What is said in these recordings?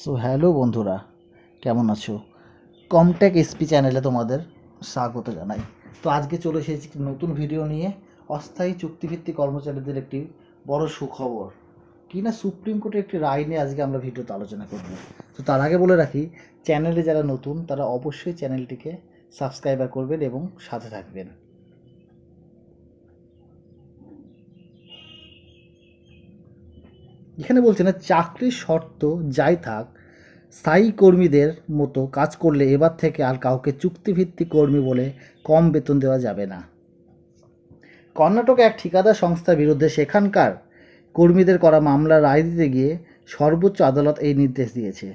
So hello বন্ধুরা, কেমন আছো? কমটেক এসপি চ্যানেলে তোমাদের স্বাগত জানাই। তো আজকে চলে এসেছি নতুন ভিডিও নিয়ে। অস্থায়ী চুক্তিভিত্তিক কর্মচারীদের একটি বড় সুখবর। কি না সুপ্রিম কোর্টের একটি রায় নিয়ে আজকে আমরা ভিডিওতে আলোচনা করব। তো তার আগে বলে রাখি চ্যানেলে যারা নতুন, তারা অবশ্যই চ্যানেলটিকে সাবস্ক্রাইবার করবেন এবং সাথে থাকবেন। এখানে বলছে না, চাকরির শর্ত যাই থাক, স্থায়ী কর্মীদের মতো কাজ করলে এবার থেকে আর কাউকে চুক্তিভিত্তিক কর্মী বলে কম বেতন দেওয়া যাবে না। কর্ণাটকে এক ঠিকাদার সংস্থার বিরুদ্ধে সেখানকার কর্মীদের করা মামলার রায় দিতে গিয়ে সর্বোচ্চ আদালত এই নির্দেশ দিয়েছে।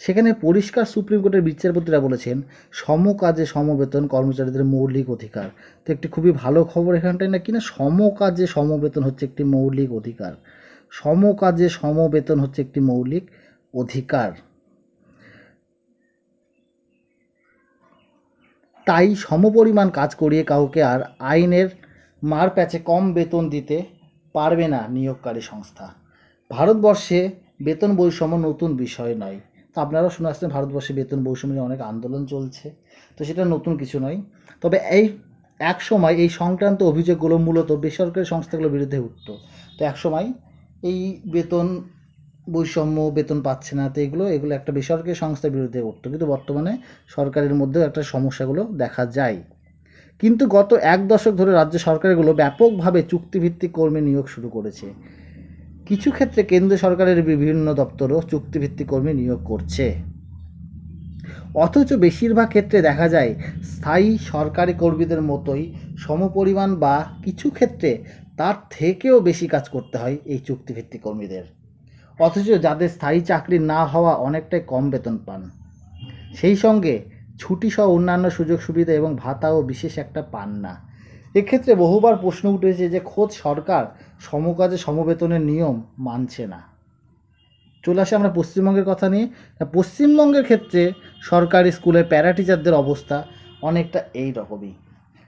সেখানে পরিষ্কার সুপ্রিম কোর্টের বিচারপতিরা বলেছেন সম কাজে সমবেতন কর্মচারীদের মৌলিক অধিকার। তো একটি খুবই ভালো খবর এখানটায় না কিনা সম কাজে সমবেতন হচ্ছে একটি মৌলিক অধিকার। সম কাজে সমবেতন হচ্ছে একটি মৌলিক অধিকার। তাই সমপরিমাণ কাজ করিয়ে কাউকে আর আইনের মার প্যাচে কম বেতন দিতে পারবে না নিয়োগকারী সংস্থা। ভারতবর্ষে বেতন বৈষম্য নতুন বিষয় নয়। তো আপনারাও শুনে আসছেন, ভারতবর্ষে বেতন বৈষম্য নিয়ে অনেক আন্দোলন চলছে। তো সেটা নতুন কিছু নয়। তবে এই এক সময় এই সংক্রান্ত অভিযোগগুলো মূলত বেসরকারি সংস্থাগুলোর বিরুদ্ধে উঠত। তো এক সময় এই বেতন বৈষম্য, বেতন পাচ্ছে না, তো এগুলো এগুলো একটা বেসরকারি সংস্থার বিরুদ্ধে উঠতো কিন্তু বর্তমানে সরকারের মধ্যেও একটা সমস্যাগুলো দেখা যায়। কিন্তু গত এক দশক ধরে রাজ্য সরকারগুলো ব্যাপকভাবে চুক্তিভিত্তিক কর্মী নিয়োগ শুরু করেছে। কিছু ক্ষেত্রে কেন্দ্র সরকারের বিভিন্ন দপ্তরও চুক্তিভিত্তিক কর্মী নিয়োগ করছে। অথচ বেশিরভাগ ক্ষেত্রে দেখা যায়, স্থায়ী সরকারি কর্মীদের মতোই সমপরিমাণ বা কিছু ক্ষেত্রে তার থেকেও বেশি কাজ করতে হয় এই চুক্তিভিত্তিক কর্মীদের। অথচ যাদের স্থায়ী চাকরি না হওয়া অনেকটাই কম বেতন পান। সেই সঙ্গে ছুটি সহ অন্যান্য সুযোগ সুবিধা এবং ভাতাও বিশেষ একটা পান না। এক্ষেত্রে বহুবার প্রশ্ন উঠেছে যে খোদ সরকার সমকাজে সমবেতনের নিয়ম মানছে না। চলে আসে আমরা পশ্চিমবঙ্গের কথা নিয়ে। পশ্চিমবঙ্গের ক্ষেত্রে সরকারি স্কুলে প্যারা টিচারদের অবস্থা অনেকটা এই রকমই।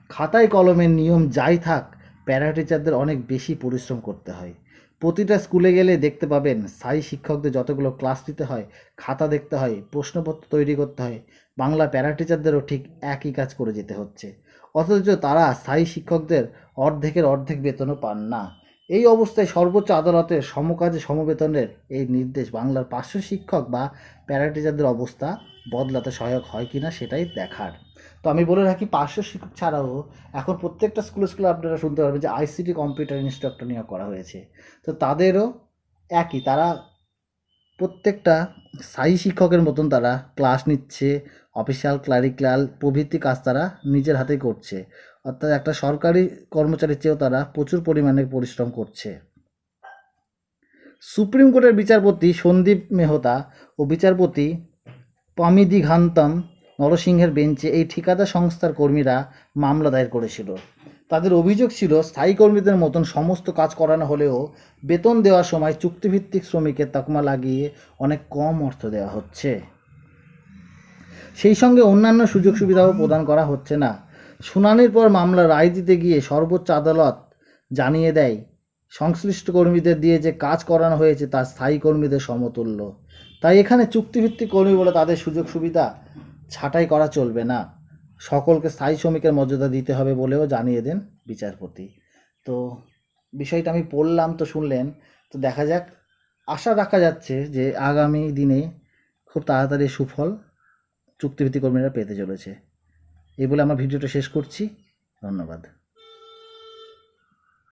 খাতায় কলমের নিয়ম যাই থাক প্যারা টিচারদের অনেক বেশি পরিশ্রম করতে হয়। প্রতিটা স্কুলে গেলে দেখতে পাবেন, স্থায়ী শিক্ষকদের যতগুলো ক্লাস দিতে হয়, খাতা দেখতে হয়, প্রশ্নপত্র তৈরি করতে হয়, বাংলা প্যারা টিচারদেরও ঠিক একই কাজ করে যেতে হচ্ছে। অথচ তারা স্থায়ী শিক্ষকদের অর্ধেকের অর্ধেক বেতনও পান না। এই অবস্থায় সর্বোচ্চ আদালতের সমকাজে সমবেতনের এই নির্দেশ বাংলার পার্শ্ব শিক্ষক বা প্যারা টিচারদের অবস্থা বদলাতে সহায়ক হয় কি না সেটাই দেখার। তো আমি বলে রাখি, পার্শ্ব শিক্ষক ছাড়াও এখন প্রত্যেকটা স্কুলে স্কুলে আপনারা শুনতে পারবেন যে আইসিটি কম্পিউটার ইনস্ট্রাক্টর নিয়োগ করা হয়েছে। তো তাদেরও একই, তারা প্রত্যেকটা স্থায়ী শিক্ষকের মতন তারা ক্লাস নিচ্ছে, অফিসিয়াল ক্লারিক্যাল প্রভৃতি কাজ তারা নিজের হাতেই করছে। অর্থাৎ একটা সরকারি কর্মচারীর চেয়েও তারা প্রচুর পরিমাণে পরিশ্রম করছে। সুপ্রিম কোর্টের বিচারপতি সন্দীপ মেহতা ও বিচারপতি পামিদি ঘান্তম নরসিংহের বেঞ্চে এই ঠিকাদার সংস্থার কর্মীরা মামলা দায়ের করেছিল। তাদের অভিযোগ ছিল, স্থায়ী কর্মীদের মতন সমস্ত কাজ করানো হলেও বেতন দেওয়ার সময় চুক্তিভিত্তিক শ্রমিকের তকমা লাগিয়ে অনেক কম অর্থ দেওয়া হচ্ছে। সেই সঙ্গে অন্যান্য সুযোগ সুবিধাও প্রদান করা হচ্ছে না। শুনানির পর মামলা রায় দিতে গিয়ে সর্বোচ্চ আদালত জানিয়ে দেয়, সংশ্লিষ্ট কর্মীদের দিয়ে যে কাজ করানো হয়েছে তা স্থায়ী কর্মীদের সমতুল্য। তাই এখানে চুক্তিভিত্তিক কর্মী বলে তাদের সুযোগ সুবিধা ছাঁটাই করা চলবে না। সকলকে স্থায়ী শ্রমিকের মর্যাদা দিতে হবে বলেও জানিয়ে দেন বিচারপতি। তো বিষয়টা আমি পড়লাম তো শুনলেন, তো দেখা যাক। আশা রাখা যাচ্ছে যে আগামী দিনে খুব তাড়াতাড়ি সুফল চুক্তিভিত্তিক কর্মীরা পেতে চলেছে। এই বলে আমার ভিডিওটা শেষ করছি। ধন্যবাদ।